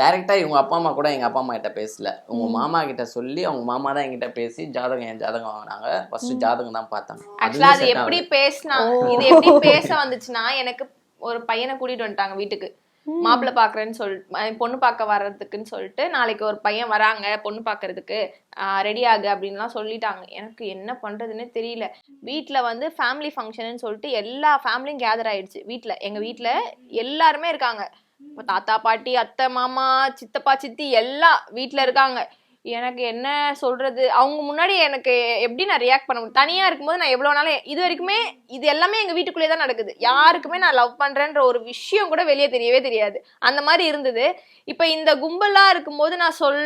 டைரக்டா இவங்க அப்பா அம்மா கூட எங்க அப்பா அம்மா கிட்ட பேசல. உங்க மாமா கிட்ட சொல்லி அவங்க மாமா தான் என்கிட்ட பேசி ஜாதகம் என் ஜாதகம் வாங்கினாங்க. ஃபர்ஸ்ட் ஜாதகம் தான் பார்த்தாங்க ஆக்சுவலா அது எப்படி ஆகல. பேசினா இது எப்படி பேச வந்துச்சுன்னா எனக்கு ஒரு பையனை கூட்டிட்டு வந்துட்டாங்க வீட்டுக்கு. மாப்பிள்ளை பாக்குறேன்னு சொல் பொண்ணு பார்க்க வர்றதுக்குன்னு சொல்லிட்டு நாளைக்கு ஒரு பையன் வராங்க பொண்ணு பார்க்கறதுக்கு ரெடி ஆகு அப்படின்லாம் சொல்லிட்டாங்க. எனக்கு என்ன பண்றதுன்னே தெரியல. வீட்ல வந்து ஃபேமிலி ஃபங்க்ஷன்னு சொல்லிட்டு எல்லா ஃபேமிலியும் கேதர் ஆயிடுச்சு. வீட்ல எங்க வீட்ல எல்லாருமே இருக்காங்க. தாத்தா பாட்டி அத்தை மாமா சித்தப்பா சித்தி எல்லாம் வீட்டில் இருக்காங்க. எனக்கு என்ன சொல்றது? அவங்க முன்னாடி எனக்கு எப்படி நான் ரியாக்ட் பண்ண முடியும்? தனியா இருக்கும்போது நான் எவ்வளவு நாள் இது வரைக்குமே இது எல்லாமே எங்க வீட்டுக்குள்ளே தான் நடக்குது. யாருக்குமே நான் லவ் பண்றேன்ற ஒரு விஷயம் கூட வெளியே தெரியவே தெரியாது. அந்த மாதிரி இருந்தது. இப்ப இந்த கும்பலா இருக்கும்போது நான் சொல்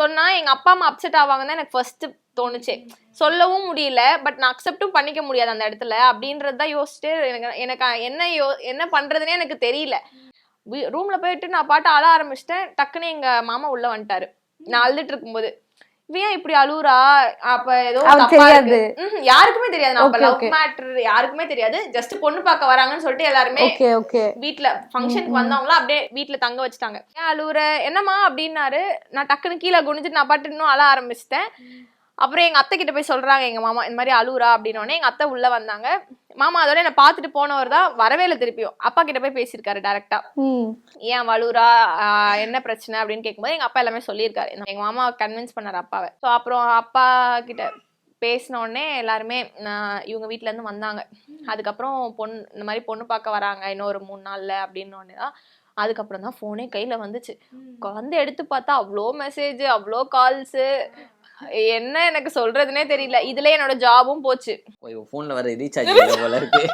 சொன்னா எங்க அப்பா அம்மா அப்செட் ஆவாங்கன்னு தான் எனக்கு ஃபர்ஸ்ட் தோணுச்சு. சொல்லவும் முடியல பட் நான் அக்செப்டும் பண்ணிக்க முடியாது அந்த இடத்துல. அப்படின்றது தான் யோசிச்சுட்டு எனக்கு எனக்கு என்ன யோ என்ன பண்றதுன்னே எனக்கு தெரியல. ரூம்ல போயிட்டு நான் பாட்டு அழ ஆரம்பிச்சிட்டேன். டக்குன்னு எங்க மாமா உள்ள வந்துட்டாரு. நான் அழுதுட்டு இருக்கும்போது ஏன் இப்படி அழுவுறா? அப்ப ஏதோ தெரியாது. யாருக்குமே தெரியாது. Okay, love. மேட்டர் யாருக்குமே தெரியாது. ஜஸ்ட் பொண்ணு பார்க்க வராங்கன்னு சொல்லிட்டு எல்லாருமே வீட்ல ஃபங்க்ஷனுக்கு வந்தவங்கள அப்படியே வீட்ல தங்க வச்சுட்டாங்க. ஏன் அழுவுற? என்னம்மா? அப்படின்னாரு. நான் டக்குன்னு கீழே குனிஞ்சிட்டு நான் பாட்டு இன்னும் அழ ஆரம்பிச்சிட்டேன். அப்புறம் எங்க அத்தை கிட்ட போய் சொல்றாங்க எங்க மாமா இந்த மாதிரி அழுவுறா அப்படின்னோடனே எங்க அத்தை உள்ள வந்தாங்க. மாமா அதோட என்ன பார்த்துட்டு போனவர் தான் வரவே இல்லை திருப்பியும். அப்பா கிட்ட போய் பேசியிருக்காரு டேரக்டா ம். ஏன் வலுரா என்ன பிரச்சனை? அப்படின்னு கேட்கும்போது எங்க அப்பா எல்லாமே சொல்லியிருக்காரு. எங்க மாமா கன்வின்ஸ் பண்ணாரு அப்பாவை. ஸோ அப்புறம் அப்பா கிட்ட பேசின உடனே எல்லாருமே இவங்க வீட்ல இருந்து வந்தாங்க. அதுக்கப்புறம் பொண்ணு இந்த மாதிரி பொண்ணு பார்க்க வராங்க இன்னும் ஒரு மூணு நாள்ல அப்படின்னு ஒன்று தான் அதுக்கப்புறம் தான் ஃபோனே கையில வந்துச்சு. வந்து எடுத்து பார்த்தா அவ்வளோ மெசேஜ் அவ்வளோ கால்ஸு என்ன எனக்கு சொல்றதுனே தெரியல. இதுல என்னோட ஜாபும் போச்சு. போன்ல வர ரீசார்ஜ் இல்லை போல இருக்கு.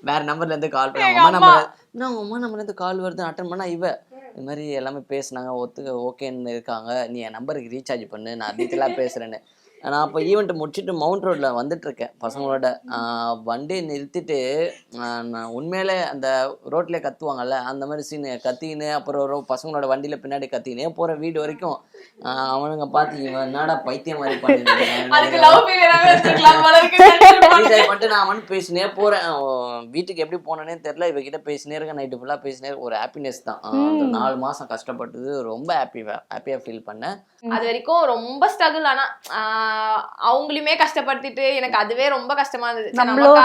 வேற நம்பர்ல இருந்து கால் பண்ணி. அம்மா. நம்பர் நான் அம்மா நம்பர்ல இருந்து கால் வருது. அட்டன் பண்ணா இவ. இந்த மாதிரி எல்லாமே பேசுனாங்க. ஒத்துக்க ஓகேன்னு இருக்காங்க. நீ என் நம்பருக்கு ரீசார்ஜ் பண்ணு. நான் டீட்டெயிலாக பேசுறேன்னு. நான் அப்போ ஈவெண்ட் முடிச்சுட்டு மவுண்ட் ரோட்ல வந்துட்டு இருக்கேன் பசங்களோட. ஆஹ் வண்டியை நிறுத்திட்டு நான் உண்மையிலே அந்த ரோட்ல கத்துவாங்கல்ல அந்த மாதிரி சீன் கத்திக்கின்னு அப்புறம் பசங்களோட வண்டியில பின்னாடி கத்திக்கினே போற வீடு வரைக்கும் அவனுங்க பார்த்து இவன் என்னடா பைத்தியம் மாதிரி பண்ணிட்டு நான் வந்து பேசினே அவன் வீட்டுக்கு எப்படி போனேனே தெரியல இவகிட்ட பேசினே இருக்கேன் நைட்டு ஃபுல்லா பேசினே. ஒரு ஹாப்பினஸ் தான். நாலு மாசம் கஷ்டப்பட்டது ரொம்ப ஹாப்பி ஹாப்பியா ஃபீல் பண்ணேன். அது வரைக்கும் ரொம்ப ஸ்ட்ரகிள் ஆனா ஆஹ் அவங்களையுமே கஷ்டப்படுத்திட்டு எனக்கு அதுவே ரொம்ப கஷ்டமா இருந்தது. நம்மளும்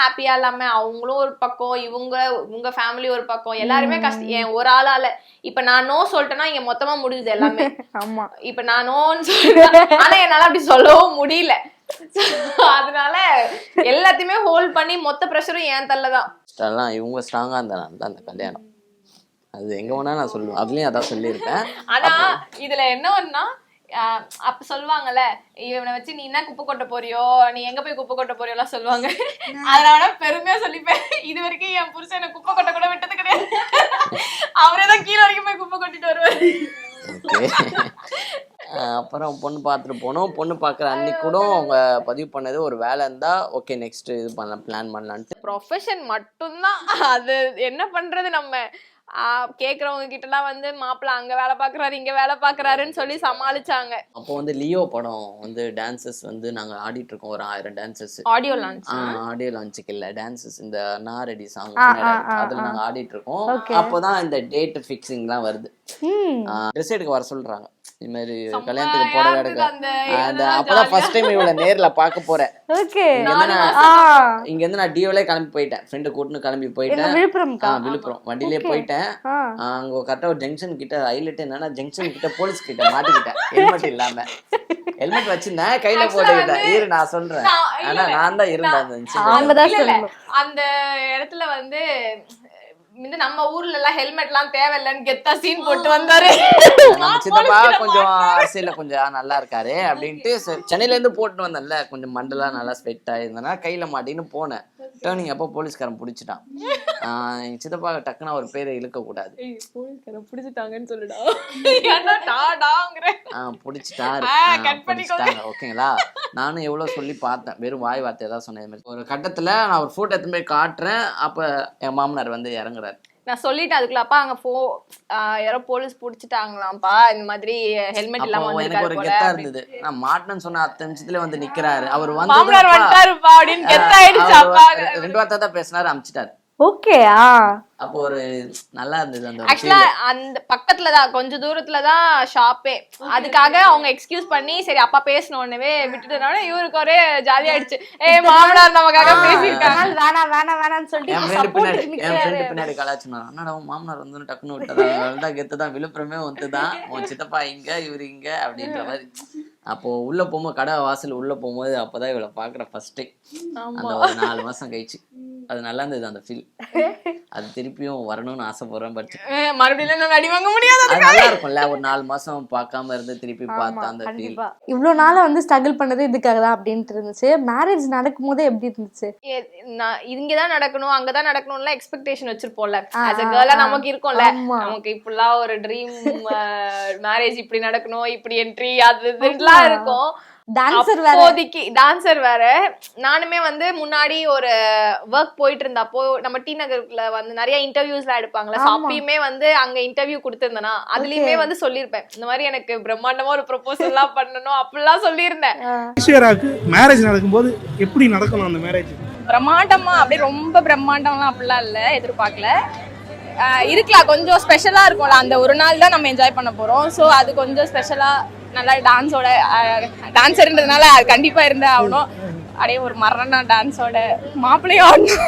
ஹாப்பியா இல்லாம அவங்களும் ஒரு பக்கம் இவங்க உங்க ஃபேமிலி ஒரு பக்கம் எல்லாருமே கஷ்டம் என் ஒரு ஆளால. இப்ப நான் நோ சொல்லிட்டேன்னா இங்க மொத்தமா முடிஞ்சது எல்லாமே. ஆமா. இப்ப நான் நோன்னு சொல்றேன் ஆனா என்னால அப்படி சொல்லவும் முடியல. அதனால எல்லாத்தையுமே ஹோல்ட் பண்ணி மொத்த ப்ரெஷரும் என் தள்ள தான் எல்லாம் இவங்க ஸ்ட்ராங்கா இருந்தாங்க தான் அந்த கல்யாணம். அது எங்க வேணா நான் சொல்லுவேன். அதுலயும் அதான் சொல்லியிருப்பேன். ஆனா இதுல என்ன ஆஹ் அப்ப சொல்லுவாங்கல்ல இவனை வச்சு நீ என்ன குப்பை கொட்ட போறியோ நீ எங்க போய் குப்பை கொட்ட போறியோ எல்லாம் சொல்லுவாங்க அதனால பெருமையா சொல்லிப்பேன். இது வரைக்கும் என் புருஷன் என்ன குப்பை கொட்ட கூட விட்டது கிடையாது. அவரே தான் கீழே வரைக்கும் போய் குப்பை கொட்டிட்டு வருவாரு. ஓகே அப்புறம் பொண்ணு பார்த்துட்டு போனோம். பொண்ணு பார்க்குற அன்னைக்கு கூட அவங்க பதிவு பண்ணது ஒரு வேலை இருந்தா ஓகே நெக்ஸ்ட் இது பண்ணலாம் பிளான் பண்ணலான்ட்டு. ப்ரொஃபஷன் மட்டும்தான். அது என்ன பண்றது நம்ம? கேக்குறவங்க கிட்ட எல்லாம் வந்து மாப்பிள்ள அங்க வேலை பாக்குறாரு இங்க வேலை பாக்குறாருன்னு சொல்லி சமாளிச்சாங்க. அப்போ வந்து லியோ படம் வந்து டான்சஸ் வந்து நாங்க ஆடிட்டு இருக்கோம். ஒரு ஆயிரம் டான்சஸ் ஆடியோ லான்ச் ஆடியோ லான்ச்சுக்கு இல்ல. டான்சஸ் இந்த நாரடி சாங் அதுல நாங்க ஆடிட்டு இருக்கோம். அப்போதான் இந்த டேட் ஃபிக்ஸிங்லாம் வருது. ட்ரெஸ் எடுக்க வர சொல்றாங்க. இது மாதிரி கல்யாணத்துக்கு போட எடுக்க அந்த அப்பதான். ஃபர்ஸ்ட் டைம் இவள நேர்ல பார்க்க போறேன். ஓகே. இங்க இருந்து நான் ஆ. இங்க இருந்து நான் டியோலே கிளம்பி போயிட்டேன். ஃப்ரெண்டு கூட்டுன்னு கிளம்பி போயிட்டேன். விழுப்புரம்க்கா ஆ விழுப்புரம். வண்டியிலே. போயிட்டேன். அங்க கரெக்டா ஒரு ஜங்ஷன் கிட்ட ஹைலைட் என்னன்னா ஜங்ஷன் கிட்ட போலீஸ் கிட்ட மாட்டிக்கிட்டேன். ஹெல்மெட் இல்லாம. ஹெல்மெட் வச்சிருந்தேன். கையில போட்டுக்கிட்டேன். இரு நான் சொல்றேன். ஆனா நான் தான் இருந்தேன். அந்த இடத்துல வந்து வந்து நம்ம ஊர்ல எல்லாம் ஹெல்மெட் எல்லாம் தேவையில்லைன்னு கெத்தா சீன் போட்டு வந்தாரு. சித்தப்பா கொஞ்சம் அரசியல்ல கொஞ்சம் நல்லா இருக்காரு அப்படின்ட்டு சென்னையில இருந்து போட்டு வந்தேன்ல கொஞ்சம் மண்டலாம் நல்லா ஸ்வெட் ஆயிருந்தனா கையில மாட்டின்னு போனேன். டேர்னிங் அப்போ போலீஸ்காரன் பிடிச்சிட்டான். சித்தப்பா டக்குன்னு அவர் பேரை இழுக்க கூடாது. பிடிச்சிட்டாங்கன்னு சொல்லுடா. பிடிச்சிட்டாரு. ஓகேங்களா? நானும் எவ்வளவு சொல்லி பார்த்தேன். வெறும் வாய் வார்த்தை தான் சொன்னேன் இது மாதிரி. ஒரு கட்டத்துல நான் ஒரு போட்டோ எடுத்து போய் காட்டுறேன். அப்ப என் மாமனார் வந்து இறங்குறாரு. நான் சொல்லிட்டேன் அதுக்குள்ள அப்பா அங்க போ. யாரோ போலீஸ் புடிச்சிட்டாங்களாம்ப்பா. இந்த மாதிரி ஹெல்மெட் இல்லாம எனக்கு ஒரு கெத்தா. இருந்தது. நான் மாட்டினு சொன்ன அத்தனை நிமிஷத்துல வந்து நிக்கிறாரு. அவர் மாமனார் வந்து வந்துட்டாருப்பா அப்படின்னு கெத்தாயிடுச்சு அப்பா ரெண்டு வார்த்தை தான் பேசினாரு அமிச்சிட்டாரு. ஓகே ஆ அப்போ ஒரு நல்லா இருந்தது அந்த ஆக்சுவலா அந்த பக்கத்துல தான் கொஞ்ச தூரத்துல தான் ஷாப்பே அதுக்காக அவங்க எக்ஸ்கியூஸ் பண்ணி சரி அப்பா பேசின உடனே விட்டுட்டனால இவருக்கு ஒரே ஜாலி ஆயிடுச்சு. ஏ மாமனார் நமக்காக பேசியிருக்காங்க. அதனால வேணாம் வேணாம் வேணாம்னு சொல்லிட்டு என் ஃப்ரெண்டு பின்னாடி என் ஃப்ரெண்டு பின்னாடி அண்ணா மாமனார் வந்து டக்குன்னு விட்டதா? தான் கெத்து தான் விழுப்புரமே வந்து தான். உன் சித்தப்பா இங்க இவரு இங்க அப்படின்ற மாதிரி. அப்போ உள்ள போகும்போது கடை வாசல் உள்ள போகும்போது அப்பதான் இவளை பாக்குற ஃபர்ஸ்ட் அந்த ஒரு நாலு மாசம் கழிச்சு. அது நல்லா இருந்தது அந்த ஃபீல் அது திருப்பியும் வரணும்னு ஆசைப்படுறேன் பட் மறுபடியும் நான் அடி வாங்க முடியாது அது நல்லா இருக்கும்ல ஒரு நாலு மாசம் பார்க்காம இருந்து திருப்பி பார்த்தா அந்த ஃபீல் இவ்வளவு நாளா வந்து ஸ்ட்ரகிள் பண்ணது இதுக்காக தான் அப்படின்ட்டு இருந்துச்சு. மேரேஜ் நடக்கும் போதே எப்படி இருந்துச்சு? நான் இங்கதான் நடக்கணும் அங்கதான் நடக்கணும்ல எக்ஸ்பெக்டேஷன் வச்சிருப்போம்ல. As a கேர்லா. நமக்கு இருக்கும்ல. நமக்கு இப்படிலாம் ஒரு ட்ரீம் மேரேஜ் இப்படி நடக்கணும் இப்படி என்ட்ரி அது இதுலாம் இருக்கும். டான்சர் வேற. அப்போதைக்கு டான்சர் வேற. நானுமே வந்து முன்னாடி ஒரு ஒர்க் போயிட்டு இருந்தப்போ நம்ம டி நகர்ல வந்து நிறைய இன்டர்வியூஸ்லாம் எடுப்பாங்கல்ல So ஆமா. அப்பயுமே வந்து அங்க இன்டர்வியூ கொடுத்திருந்தேனா அதுலயுமே வந்து சொல்லியிருப்பேன். இந்த மாதிரி எனக்கு பிரம்மாண்டமா ஒரு ப்ரொபோசல் எல்லாம் பண்ணணும் அப்படிலாம் சொல்லியிருந்தேன். மேரேஜ் நடக்கும்போது எப்படி நடக்கணும் அந்த மேரேஜ் பிரம்மாண்டமா அப்படியே ரொம்ப பிரம்மாண்டம்லாம் அப்படிலாம் இல்லை எதிர்பார்க்கல. இருக்கலாம் கொஞ்சம் ஸ்பெஷலாக இருக்கும்ல அந்த ஒரு நாள் தான் நம்ம என்ஜாய் பண்ண போகிறோம் ஸோ அது கொஞ்சம் ஸ்பெஷலாக நல்லா டான்ஸோட டான்ஸர்ன்றதுனால அது கண்டிப்பாக இருந்தா ஆகணும். அப்படியே ஒரு மரண டான்ஸோட மாப்பிள்ளையும் ஆடணும்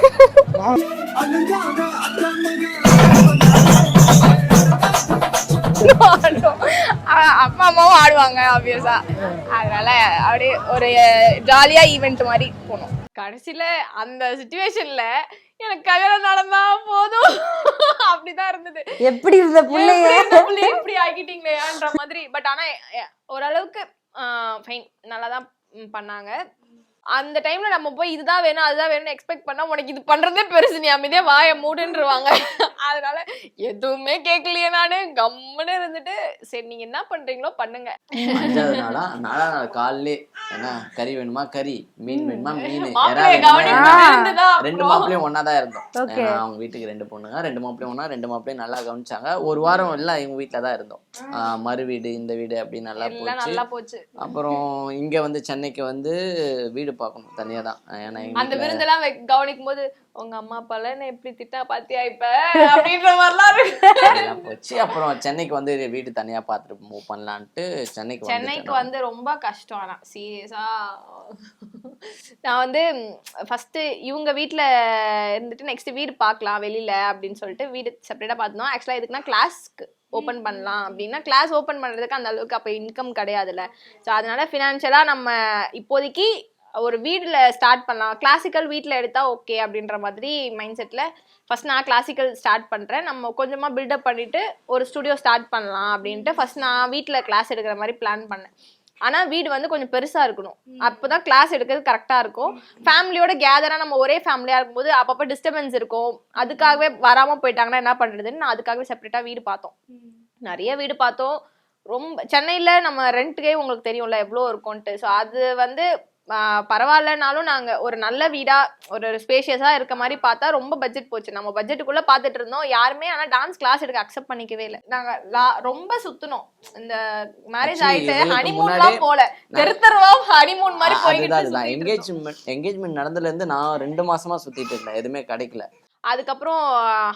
அப்பா அம்மாவும் ஆடுவாங்க ஆப்வியஸா அதனால அப்படியே ஒரு ஜாலியா ஈவெண்ட் மாதிரி போகணும் கடைசியில அந்த சுச்சுவேஷன்ல எனக்கு கல்யாணம் நடந்தா போதும். அப்படிதான் இருந்தது. எப்படி இருந்த புள்ளைய? புள்ளைய இப்படி ஆக்கிட்டீங்களேன்ற மாதிரி. பட் ஆனா ஓரளவுக்கு ஃபைன் நல்லா தான் பண்ணாங்க. அந்த டைம்ல நம்ம போய் இதுதான் வேணும் அதுதான் வேணும்னு எக்ஸ்பெக்ட் பண்ணா உனக்கு இது பண்றதே பெருசு நீ அமைதியா வாய மூடுன்றவாங்க. அதனால எதுவுமே கேட்கலையே நானு. கம்முன்னு இருந்துட்டு சரி நீங்க என்ன பண்றீங்களோ பண்ணுங்க. அஞ்சாவது நாளா நாலாவது நாள் காலையிலே என்ன கறி வேணுமா? கறி. மீன் வேணுமா? மீன். வேணுமா ரெண்டு. மாப்பிளையும் ஒண்ணா தான் இருந்தோம். அவங்க வீட்டுக்கு ரெண்டு பொண்ணுங்க. ரெண்டு மாப்பிளையும் ஒண்ணா ரெண்டு மாப்பிளையும் நல்லா கவனிச்சாங்க. ஒரு வாரம் எல்லாம் எங்க வீட்ல தான் இருந்தோம். மறு வீடு இந்த வீடு அப்படி நல்லா போச்சு. அப்புறம் இங்க வந்து சென்னைக்கு வந்து வீடு பார்க்கணும் தனியா தான் ஏன்னா அந்த விருந்தெல்லாம் கவனிக்கும் போது உங்க அம்மா அப்பால என்ன எப்படி திட்டா பாத்தியா இப்ப? அப்படின்ற மாதிரிலாம் போச்சு. அப்புறம் சென்னைக்கு வந்து வீடு தனியா பார்த்துட்டு மூவ் பண்ணலான்ட்டு சென்னைக்கு சென்னைக்கு வந்து ரொம்ப கஷ்டம். ஆனா சீரியஸா நான் வந்து ஃபர்ஸ்ட் இவங்க வீட்ல இருந்துட்டு நெக்ஸ்ட் வீடு பார்க்கலாம் வெளியில அப்படின்னு சொல்லிட்டு வீடு செப்பரேட்டா பார்த்தோம் ஆக்சுவலா இதுக்குன்னா கிளாஸ்க்கு ஓப்பன் பண்ணலாம் அப்படின்னா கிளாஸ் ஓப்பன் பண்றதுக்கு அந்த அளவுக்கு அப்போ இன்கம் கிடையாதுல்ல. ஸோ அதனால ஃபினான்ஷியலா நம்ம இப்போதைக்கு ஒரு வீடுல ஸ்டார்ட் பண்ணலாம். கிளாசிக்கல் வீட்டில் எடுத்தா ஓகே அப்படின்ற மாதிரி மைண்ட் செட்ல ஃபர்ஸ்ட் நான் கிளாசிக்கல் ஸ்டார்ட் பண்றேன். நம்ம கொஞ்சமா பில்டப் பண்ணிட்டு ஒரு ஸ்டுடியோ ஸ்டார்ட் பண்ணலாம் அப்படின்ட்டு ஃபர்ஸ்ட் நான் வீட்டில் கிளாஸ் எடுக்கிற மாதிரி பிளான் பண்ணேன். ஆனா வீடு வந்து கொஞ்சம் பெருசா இருக்கணும். அப்பதான் கிளாஸ் எடுக்கிறது கரெக்டா இருக்கும். ஃபேமிலியோட கேதரா நம்ம ஒரே ஃபேமிலியா இருக்கும்போது அப்பப்ப டிஸ்டர்பன்ஸ் இருக்கும். அதுக்காகவே வராம போயிட்டாங்கன்னா என்ன பண்றதுன்னு நான் அதுக்காகவே செப்பரேட்டா வீடு பார்த்தோம். நிறைய வீடு பார்த்தோம். ரொம்ப சென்னையில நம்ம ரெண்ட்டுக்கே உங்களுக்கு தெரியும்ல எவ்வளோ இருக்கும்ட்டு ஸோ அது வந்து பரவாயில்லனாலும் நாங்க ஒரு நல்ல வீடா ஒரு ஸ்பேஷியஸா இருக்க மாதிரி பார்த்தா ரொம்ப பட்ஜெட் போச்சு. நம்ம பட்ஜெட்டுக்குள்ள பார்த்துட்டு இருந்தோம். யாருமே ஆனா டான்ஸ் கிளாஸ் எடுக்க அக்செப்ட் பண்ணிக்கவே இல்லை. நாங்க லா- ரொம்ப சுத்தணும் இந்த மேரேஜ் இதுக்கு ஹனிமூன்லாம் போல. தெரு தெருவா ஹனிமூன் மாதிரி இருந்தோம். என்கேஜ்மெண்ட் என்கேஜ்மெண்ட் நடந்ததுல இருந்து நான் ரெண்டு மாசமா சுத்திட்டு இருந்தேன். எதுவுமே கிடைக்கல. அதுக்கப்புறம்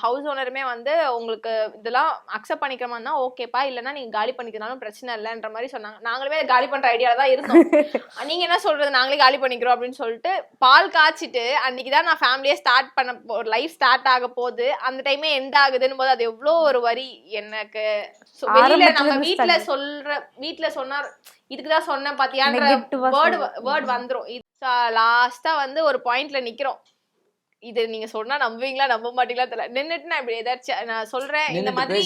ஹவுஸ் ஓனருமே வந்து உங்களுக்கு இதெல்லாம் அக்செப்ட் பண்ணிக்கிற மாதிரி தான் ஓகேப்பா இல்லைன்னா நீங்க காலி பண்ணிக்கிறனாலும் பிரச்சனை இல்லைன்ற மாதிரி சொன்னாங்க. நாங்களுமே காலி பண்ற ஐடியால தான் இருந்தோம். நீங்க என்ன சொல்றது? நாங்களே காலி பண்ணிக்கிறோம் அப்படின்னு சொல்லிட்டு பால் காய்ச்சிட்டு அன்னைக்கு தான் நான் ஃபேமிலியே ஸ்டார்ட் பண்ண ஒரு லைஃப் ஸ்டார்ட் ஆக போகுது. அந்த டைமே எண்ட் ஆகுதுன்னு போது அது எவ்வளோ ஒரு வரி எனக்கு. வெளியில நம்ம struggle. சொல்ற வீட்ல சொன்னார் இதுக்கு தான் சொன்னேன் ஆ வேர்டு. வேர்ட் வந்துரும். லாஸ்டா வந்து ஒரு பாயிண்ட்ல நிக்கிறோம். இது நீங்க சொன்னா நம்புவீங்களா நம்ப மாட்டீங்களா தெரியல. நின்னுட்டு நான் இப்படி ஏதாச்சும் நான் சொல்றேன் இந்த மாதிரி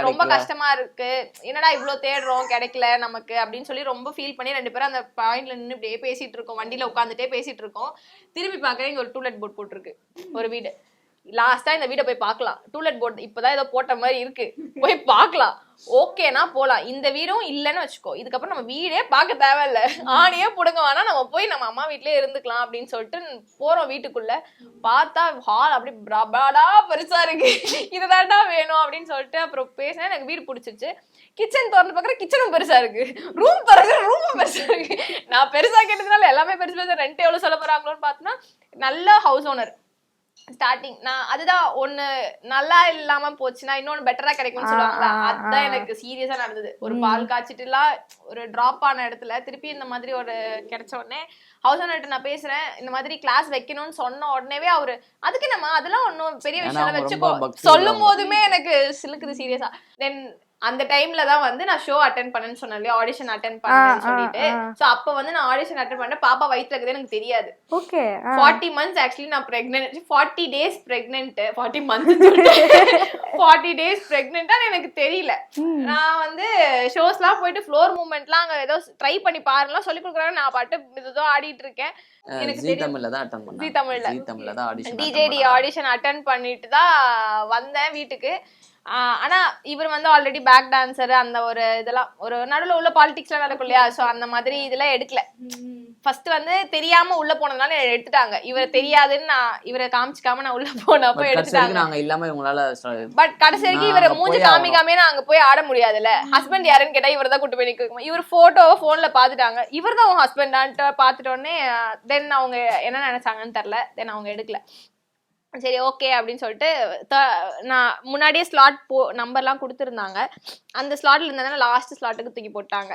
ரொம்ப. கஷ்டமா இருக்கு. என்னடா இவ்ளோ தேடுறோம் கிடைக்கல நமக்கு அப்படின்னு சொல்லி ரொம்ப ஃபீல் பண்ணி ரெண்டு பேரும் அந்த பாயிண்ட்ல நின்னு இப்படியே பேசிட்டு இருக்கோம். வண்டியில உட்காந்துட்டே பேசிட்டு இருக்கோம். திரும்பி பாக்குறேன் இங்க ஒரு டூலெட் போர்ட் போட்டிருக்கு. ஒரு வீடு. லாஸ்டா இந்த வீடை போய் பார்க்கலாம். டூலெட் போர்ட் இப்பதான் ஏதோ போட்ட மாதிரி இருக்கு. போய் பார்க்கலாம். ஓகேனா போலாம். இந்த வீடும் இல்லைன்னு வச்சுக்கோ. இதுக்கப்புறம் நம்ம வீடே பார்க்க தேவையில்ல. ஆணையே புடுங்க வேணா நம்ம போய் நம்ம அம்மா வீட்லயே இருந்துக்கலாம் அப்படின்னு சொல்லிட்டு போறோம் வீட்டுக்குள்ள. பார்த்தா ஹால் அப்படி பிரபாடா பெருசா இருக்கு. இதுதான்டா வேணும் அப்படின்னு சொல்லிட்டு அப்புறம் பேசினா எனக்கு வீடு பிடிச்சிச்சு. கிச்சன் திறந்து பார்க்குற கிச்சனும் பெருசா இருக்கு. ரூம் திறக்கிற ரூமும் பெருசா இருக்கு. நான் பெருசா கேட்டதுனால எல்லாமே பெருசு பெருசா ரெண்ட் எவ்வளவு சொல்ல போறாங்களோன்னு பார்த்தோன்னா நல்ல ஹவுஸ் ஓனர் ஸ்டார்டிங் நான் அதுதான் ஒண்ணு நல்லா இல்லாம போச்சுன்னா இன்னொன்னு பெட்டரா கிடைக்கும்னு சொல்லுவாங்களா அதுதான். எனக்கு சீரியஸா நடந்தது. ஒரு பால் காய்ச்சிட்டுலாம் ஒரு டிராப் ஆன இடத்துல திருப்பி இந்த மாதிரி ஒரு கிடைச்ச உடனே ஹவுஸ் ஓனர்கிட்ட நான் பேசுறேன் இந்த மாதிரி கிளாஸ் வைக்கணும்னு சொன்ன உடனேவே அவரு அதுக்கு நம்ம அதெல்லாம் ஒன்றும் பெரிய விஷயம் வச்சுக்கோ. சொல்லும். போதுமே எனக்கு சிலுக்குது சீரியஸா தென் அந்த டைம்ல தான் வந்து நான் ஷோ அட்டன் பண்ணேன்னு சொன்னேன் இல்லையா? ஆடிஷன் அட்டன் பண்ணேன்னு சொல்லிட்டு. சோ அப்ப வந்து நான் ஆடிஷன் அட்டன் பண்ண பாப்பா வயித்துல இருக்குது எனக்கு தெரியாது. ஓகே ஃபார்ட்டி மந்த்ஸ் ஆக்சுவலி நான் pregnant forty days pregnant forty months forty days பிரெக்னென்ட்டா எனக்கு தெரியல. நான் வந்து ஷோஸ்லாம் போயிட்டு ஃப்ளோர் மூவ்மெண்ட்லாம் அங்க ஏதோ ட்ரை பண்ணி பாருலாம் சொல்லி கொடுக்குறாங்க. நான் பாட்டு ஏதோ ஆடிட்டு இருக்கேன். எனக்கு ஜி. தமிழ்ல தான் அட்டன் பண்ணேன் ஜீ தமிழ்ல. ஜி தமிழ்ல தான் ஆடிஷன் டிஜேடி ஆடிஷன் அட்டன் பண்ணிட்டு தான் வந்தேன் வீட்டுக்கு. ஆனா இவர் வந்து ஆல்ரெடி பேக் டான்சர் அந்த ஒரு இதெல்லாம் ஒரு நடுவுல உள்ள பாலிடிக்ஸ்லாம் நடக்கும் இல்லையா? சோ அந்த மாதிரி இதெல்லாம் எடுக்கல. ஃபர்ஸ்ட் வந்து தெரியாம உள்ள போனதுனால எடுத்துட்டாங்க. இவர் தெரியாதுன்னு நான் இவரை காமிச்சிக்காம நான் உள்ள போனப்போ கடைசி எடுத்துட்டாங்க. நாங்க இல்லாம இவங்களால பட் கடைசி வரைக்கும் இவரை மூஞ்சி காமிக்காமே நான் அங்க போய் ஆட முடியாதுல்ல. ஹஸ்பண்ட் யாருன்னு கேட்டா இவர் தான் கூட்டு போய் நிக்க இவர் போட்டோ போன்ல பாத்துட்டாங்க. இவர் தான் உன் ஹஸ்பண்டான்ட்டு பாத்துட்ட உடனே தென் அவங்க என்ன நினைச்சாங்கன்னு தெரியல. தென் அவங்க எடுக்கல. சரி ஓகே அப்படின்னு சொல்லிட்டு த- நான் முன்னாடியே ஸ்லாட் போ நம்பர்லாம் கொடுத்துருந்தாங்க. அந்த ஸ்லாட்ல இருந்ததுனால லாஸ்ட் ஸ்லாட்டுக்கு தூக்கி போட்டாங்க.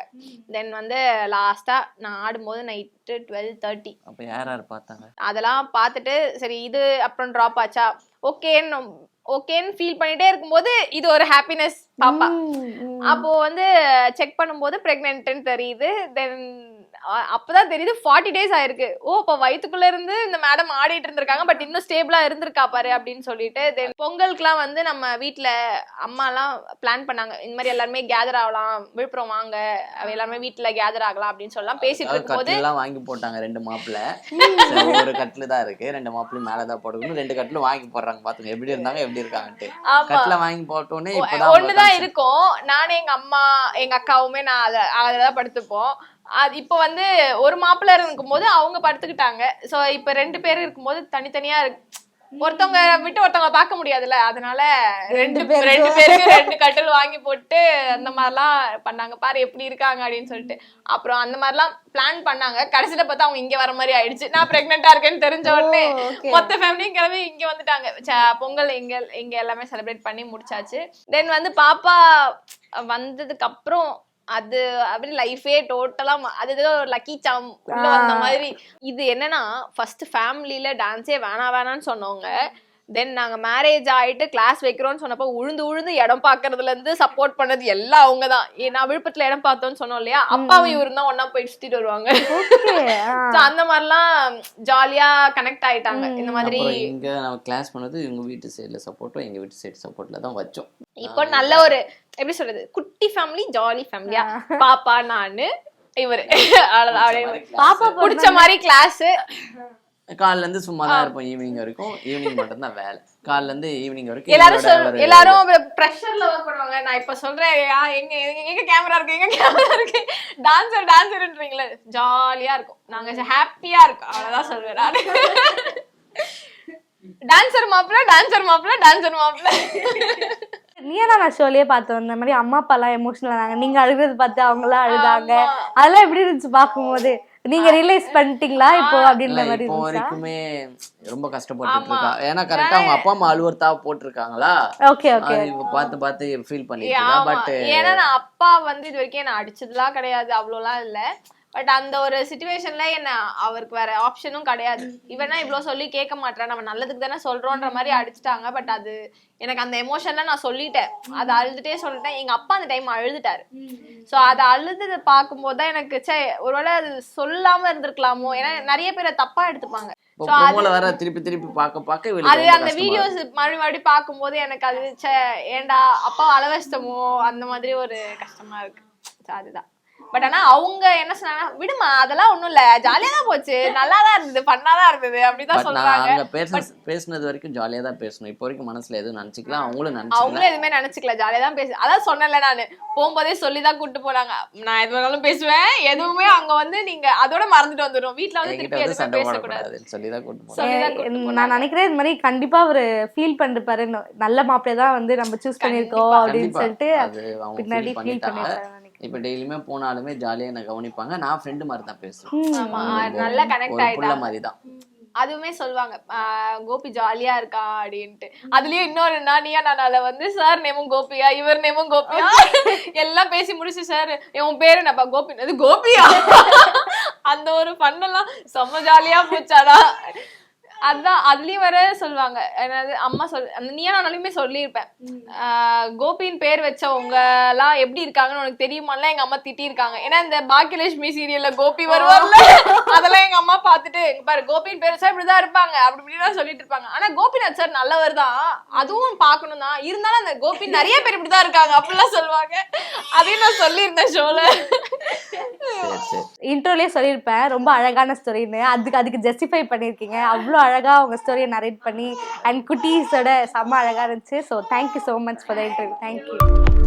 தென் வந்து லாஸ்டா நான் ஆடும்போது நைட்டு டுவெல் தேர்ட்டி அப்ப யார் யார் பார்த்தாங்க? அதெல்லாம் பார்த்துட்டு சரி இது அப்புறம் ட்ராப் ஆச்சா? ஓகேன்னு ஓகேன்னு ஃபீல் பண்ணிட்டே இருக்கும்போது இது ஒரு ஹாப்பினஸ் பாப்பா. அப்போ வந்து செக் பண்ணும்போது பிரெக்னென்ட்னு தெரியுது. தென் அப்பதான் தெரியுது ஃபார்ட்டி டேஸ் ஆயிருக்கு. ஓ இப்போ வயித்துக்குள்ள இருந்து இந்த மேடம் ஆடிட்டு இருந்திருக்காங்க பட் இன்னும் ஸ்டேபிளா இருந்திருக்கா பாரு அப்படின்னு சொல்லிட்டு தென் பொங்கலுக்குலாம் வந்து நம்ம வீட்ல அம்மாலாம் பிளான் பண்ணாங்க. இந்த மாதிரி எல்லாருமே கேதர் ஆகலாம் விழுப்புரம் வாங்க எல்லாருமே வீட்ல கேதர் ஆகலாம் அப்படின்னு சொல்லலாம். பேசிட்டு இருக்கும்போது கட்டில் எல்லாம் வாங்கி போட்டாங்க ரெண்டு மாப்பிள்ள ஒரு கட்டில் தான் இருக்கு ரெண்டு மாப்பிளையும் மேல தான் போட்டுக்கணும் ரெண்டு கட்டிலும் வாங்கி போடுறாங்க பாத்துங்க. எப்படி இருந்தாங்க எப்படி இருக்காங்கன்ட்டு கட்டில வாங்கி போட்டோன்னே ஒண்ணுதான். இருக்கும். நானே எங்க அம்மா எங்க அக்காவுமே நான் அத அதுலதான் படுத்துப்போம். அது இப்போ வந்து ஒரு மாப்பிள்ளை இருக்கும்போது அவங்க படுத்துக்கிட்டாங்க. சோ இப்ப ரெண்டு பேர் இருக்கும்போது தனித்தனியா இருக்கு ஒருத்தவங்க விட்டு ஒருத்தவங்க பார்க்க முடியாதுல்ல. அதனால ரெண்டு பேருக்கும். ரெண்டு பேருக்கு ரெண்டு கட்டில் வாங்கி போட்டு அந்த மாதிரிலாம் பண்ணாங்க. பாரு எப்படி இருக்காங்க அப்படின்னு சொல்லிட்டு. அப்புறம் அந்த மாதிரிலாம் பிளான் பண்ணாங்க. கடைசியில பார்த்தா அவங்க இங்க வர மாதிரி ஆயிடுச்சு. நான் பிரெக்னெண்டா இருக்கேன்னு தெரிஞ்ச உடனே. மொத்த ஃபேமிலியும் கிளம்பி இங்க வந்துட்டாங்க. பொங்கல் இங்க இங்க எல்லாமே செலிப்ரேட் பண்ணி முடிச்சாச்சு. தென் வந்து பாப்பா வந்ததுக்கு அப்புறம் அது அப்படி லைஃபே டோட்டலா அது ஏதோ ஒரு லக்கி சாம் உள்ள வந்த மாதிரி. இது என்னன்னா ஃபர்ஸ்ட் ஃபேமிலியில டான்ஸே வேணா வேணாம்னு சொன்னவங்க தென் நாங்க மேரேஜ் ஆயிட்டு கிளாஸ் வைக்கிறோம்னு சொன்னப்போ உழுந்து உழுந்து இடம் பாக்குறதுல இருந்து சப்போர்ட் பண்ணது எல்லாம் அவங்க தான். நான் விழுப்புரத்துல இடம் பார்த்தோம்னு சொன்னோம் இல்லையா? அப்பாவும் இவரும் தான் ஒன்னா போய் சுத்திட்டு வருவாங்க. அந்த மாதிரிலாம் ஜாலியா கனெக்ட் ஆயிட்டாங்க. இந்த மாதிரி இங்க நம்ம கிளாஸ் பண்ணது இவங்க வீட்டு சைடுல சப்போர்ட்டும் எங்க வீட்டு சைடு சப்போர்ட்ல தான் வச்சோம். இப்போ நல்ல ஒரு எப்படி சொல்றது? குட்டி ஃபேமிலி ஜாலி ஃபேமிலியா பாப்பா நானு இவரு. பாப்பா புடிச்ச மாதிரி கிளாஸ் காலைல இருந்து சும்மா தான் இருப்போம். ஈவினிங் வரைக்கும். ஈவினிங் மட்டும் தான் வேலை. காலைல இருந்து ஈவினிங் வரைக்கும் எல்லாரும் எல்லாரும் ப்ரெஷர்ல ஒர்க் பண்ணுவாங்க. நான் இப்ப சொல்றேன் எங்க எங்க- எங்க கேமரா இருக்கு? எங்க கேமரா இருக்கு? டான்சர் டான்சர்ன்றீங்களே ஜாலியா இருக்கும். நாங்க ஹாப்பியா இருக்கோம். அவ்வளவுதான் சொல்வேன் நான். டான்சர் மாப்பிள்ள டான்சர் மாப்பிள்ள டான்சர் மாப்பிள்ள. நீனா நான் ஷோலயே பார்த்தோம். இந்த மாதிரி அம்மா அப்பா எல்லாம் எமோஷனல் ஆனாங்க. நீங்க அழுகிறது பார்த்து அவங்க எல்லாம் அழுதாங்க. அதெல்லாம் எப்படி இருந்துச்சு பார்க்கும்போது? நீங்க ரியலைஸ் பண்ணிட்டீங்களா இப்போ அப்படின்ற மாதிரி இப்போ வரைக்குமே ரொம்ப கஷ்டப்பட்டு. இருக்கா. ஏன்னா கரெக்டா அவங்க அப்பா அம்மா அலுவலத்தா போட்டிருக்காங்களா? ஓகே ஓகே இப்ப பார்த்து பார்த்து ஃபீல் பண்ணிட்டு. பட் ஏன்னா நான் அப்பா வந்து இது வரைக்கும் என்ன அடிச்சதுலாம் கிடையாது. அவ்வளோலாம் இல்ல. பட் அந்த ஒரு சுச்சுவேஷன்ல என்ன அவருக்கு வேற ஆப்ஷனும் கிடையாது. இவனா இவ்ளோ சொல்லி கேட்க மாட்டேன் நம்ம நல்லதுக்கு தானே சொல்றோன்ற மாதிரி அடிச்சிட்டாங்க. பட் அது எனக்கு அந்த எமோஷன்ல நான் சொல்லிட்டேன். அதை அழுதுட்டே சொல்லிட்டேன். எங்க அப்பா அந்த டைம் அழுதுட்டாரு. சோ அதை அழுதுதை பார்க்கும்போது தான் எனக்கு ச்சே ஒருவேளை அது சொல்லாம இருந்திருக்கலாமோ? ஏன்னா நிறைய பேரை தப்பா எடுத்துப்பாங்க. வர திருப்பி திருப்பி பார்க்க பார்க்க அது அந்த வீடியோஸ் இருக்கு. மறுபடி மறுபடி பார்க்கும்போது எனக்கு அது ஏன்டா அப்பா அளவச்சிட்டமோ அந்த மாதிரி ஒரு கஷ்டமா இருக்கு. அதுதான். பட் ஆனா அவங்க என்ன சொன்னாங்க விடுமா அதெல்லாம் ஒண்ணும் இல்ல. ஜாலியா தான் போச்சு. நல்லா தான் இருந்தது. ஃபன்னா தான் இருந்தது. அப்படிதான் சொல்றாங்க. பேசுனது வரைக்கும் ஜாலியா தான் பேசணும். இப்போ வரைக்கும் மனசுல எதுவும் நினைச்சுக்கலாம் அவங்களும் நினைச்சுக்கலாம் அவங்களும் எதுவுமே நினைச்சுக்கல. ஜாலியா தான் பேசு அதான் சொன்னேன்ல நானு. போகும்போதே சொல்லி தான் கூட்டு போனாங்க. நான் எது வேணாலும் பேசுவேன். எதுவுமே அங்க வந்து நீங்க அதோட மறந்துட்டு வந்துடும் வீட்ல வந்து திருப்பி எதுவுமே பேசக்கூடாது. போடக்கூடாதுன்னு சொல்லி தான் கூட்டு போனேன் சொல்லிதான் கூட்டு. நான் நினைக்கிறேன் இது மாதிரி கண்டிப்பா அவரு ஃபீல் பண்ணிருப்பாரு நல்ல மாப்பிள்ளை தான் வந்து நம்ம சூஸ் பண்ணிருக்கோம் அப்படின்னு சொல்லிட்டு பின்னாடி ஃபீல் பண்ணிருப்பாரு இப்போ டெய்லியுமே போனாலுமே ஜாலியா என்ன கவனிப்பாங்க. நான் ஃப்ரெண்டு மாதிரி தான் பேசுவேன் நல்லா கனெக்ட் ஆயிட்டாங்க மாதிரி தான் அதுவுமே சொல்லுவாங்க கோபி ஜாலியா இருக்கா? அப்படின்ட்டு. அதுலயும் இன்னொரு நானியா நானால வந்து சார் நேமும் கோபியா? இவர் நேமும் கோபியா? எல்லாம் பேசி முடிச்சு சார் உன் பேரு என்னப்பா? கோபி? அது கோபியா? அந்த ஒரு பண்ணெல்லாம் செம்ம ஜாலியா போச்சாடா. அதான் அதுலயும் வர சொல்லுவாங்க. என்னது அம்மா சொல் அந்த நீயா நானாலுமே சொல்லியிருப்பேன் ஆஹ் கோபின்னு பேர் வச்சவங்க எல்லாம் எப்படி இருக்காங்கன்னு உனக்கு தெரியுமாலாம் எங்க அம்மா திட்டியிருக்காங்க. ஏன்னா இந்த பாக்கியலட்சுமி சீரியல்ல கோபி வருவார்ல அதெல்லாம் எங்க அம்மா பார்த்துட்டு "இங்க பாரு கோபின்னு பேர் வச்சா இப்படிதான் இருப்பாங்க அப்படி இப்படிலாம் சொல்லிட்டு இருப்பாங்க. ஆனா கோபிநாத் சார் நல்லவர் தான். அதுவும் பார்க்கணும் தான். இருந்தாலும் அந்த கோபி நிறைய பேர் இப்படிதான் இருக்காங்க அப்படிலாம் சொல்லுவாங்க. அதையும் நான் சொல்லியிருந்தேன் ஷோல இன்ட்ரோலயே சொல்லியிருப்பேன். ரொம்ப அழகான ஸ்டோரின்னு அதுக்கு அதுக்கு ஜஸ்டிஃபை பண்ணியிருக்கீங்க. அவ்வளோ அழகாக உங்கள் ஸ்டோரியை நரேட் பண்ணி அண்ட் குட்டீஸோட செம்ம அழகாக இருந்துச்சு. So thank you so much for the interview thank you